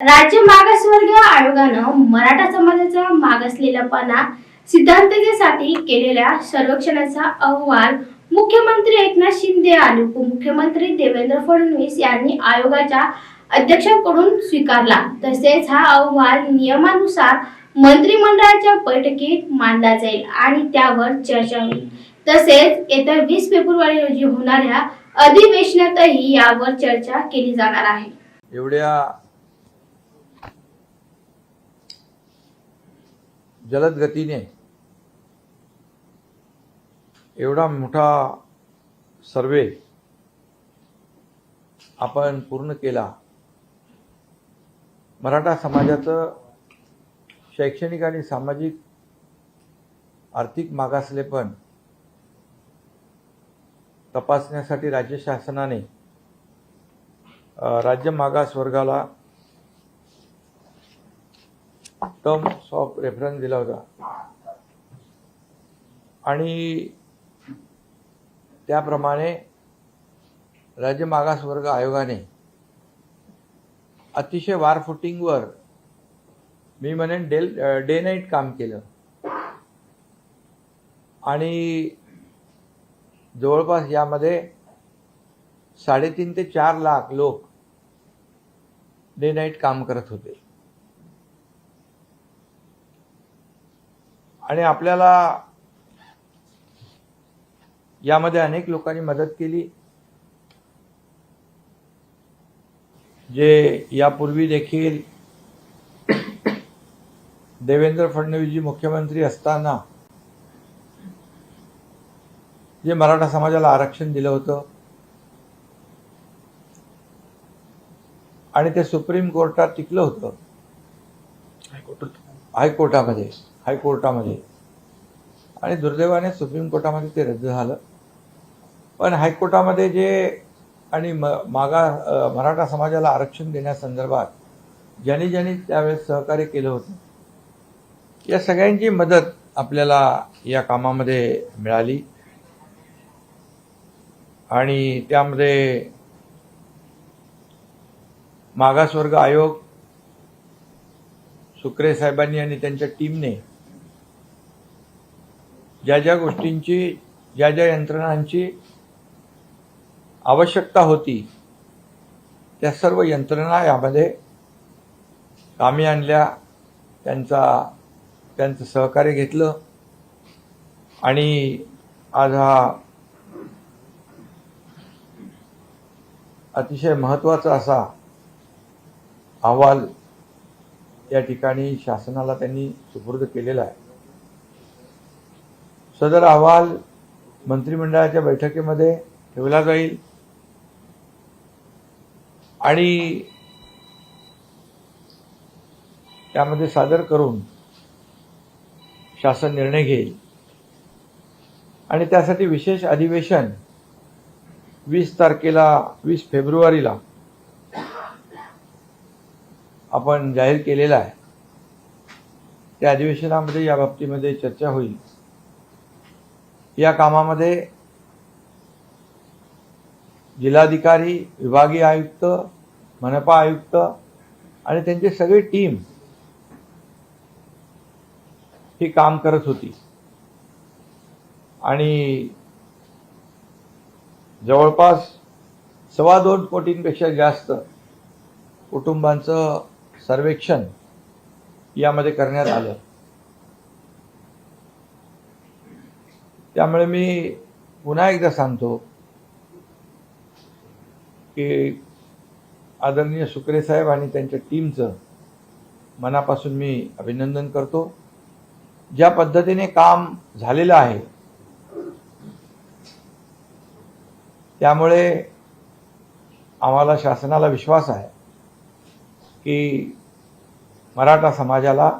राज्य मागासवर्गीय आयोगानं मराठा समाजाचा मागासलेलापणा सिद्धांततेसाठी केलेल्या सर्वेक्षणाचा अहवाल मुख्यमंत्री एकनाथ शिंदे आणि उपमुख्यमंत्री देवेंद्र फडणवीस यांनी आयोगाच्या अध्यक्षांकडून स्वीकारला. तसेच हा अहवाल नियमानुसार मंत्रिमंडळाच्या बैठकीत मांडला जाईल आणि त्यावर चर्चा होईल. तसेच येत्या वीस फेब्रुवारी रोजी होणाऱ्या अधिवेशनातही यावर चर्चा केली जाणार आहे. एवढ्या जलद गतीने. एवढा मोठा सर्वे आपण पूर्ण केला. मराठा समाजाचं शैक्षणिक आणि सामाजिक आर्थिक मागासलेपण तपासण्यासाठी राज्य शासनाने राज्य मागास वर्गाला टर्म्स ऑफ रेफरन्स दिला होता. आणि त्याप्रमाणे राज्य मागास वर्ग आयोगाने अतिशय वार फुटिंगवर मी म्हणेन डेल डे नाईट काम केलं. आणि जवळपास यामध्ये साडेतीन ते चार लाख लोक डे नाईट काम करत होते. आणि आपल्याला यामध्ये अनेक लोकांनी मदत केली. जे यापूर्वी देखील देवेंद्र फडणवीसजी मुख्यमंत्री असताना जे मराठा समाजाला आरक्षण दिलं होतं आणि ते सुप्रीम कोर्टात टिकलं होतं. हायकोर्टामध्ये हायकोर्टामध्ये. आणि दुर्दैवाने सुप्रीम कोर्टामध्ये ते रद्द झालं. पण हायकोर्टामध्ये जे आणि म मागा मराठा समाजाला आरक्षण देण्यासंदर्भात ज्यांनी ज्यांनी त्यावेळेस सहकार्य केलं होतं या सगळ्यांची मदत आपल्याला या कामामध्ये मिळाली. आणि त्यामध्ये मागासवर्ग आयोग सुक्रे साहेबांनी आणि त्यांच्या टीमने ज्या ज्या गोष्टींची ज्या ज्या यंत्रणांची आवश्यकता होती त्या सर्व यंत्रणा यामध्ये कामी आणल्या त्यांचा त्यांचं सहकार्य घेतलं आणि आज हा अतिशय महत्त्वाचा असा अहवाल या ठिकाणी शासनाला त्यांनी सुपूर्द केलेला आहे. सदर अहवाल मंत्रिमंडळाच्या बैठकीमध्ये ठेवला जाईल. आणि त्यामध्ये सादर करून शासन निर्णय घेईल. आणि त्यासाठी विशेष अधिवेशन वीस तारखेला वीस फेब्रुवारीला आपण जाहीर केलेला आहे. त्या अधिवेशनामध्ये या बाबतीमध्ये चर्चा होईल. या कामामध्ये जिल्हाधिकारी विभागीय आयुक्त मनपा आयुक्त आणि त्यांची सगळी टीम ही काम करत होती. आणि जवळपास सव्वा दोन कोटींपेक्षा जास्त कुटुंबांचं सर्वेक्षण यामध्ये करण्यात आलं. त्यामुळे मी पुन्हा एकदा सांगतो की आदरणीय सुकरे साहेब आणि त्यांच्या टीमचं मनापासून मी अभिनंदन करतो. ज्या पद्धतीने काम झालेलं आहे त्यामुळे आम्हाला शासनाला विश्वास आहे. की मराठा समाजाला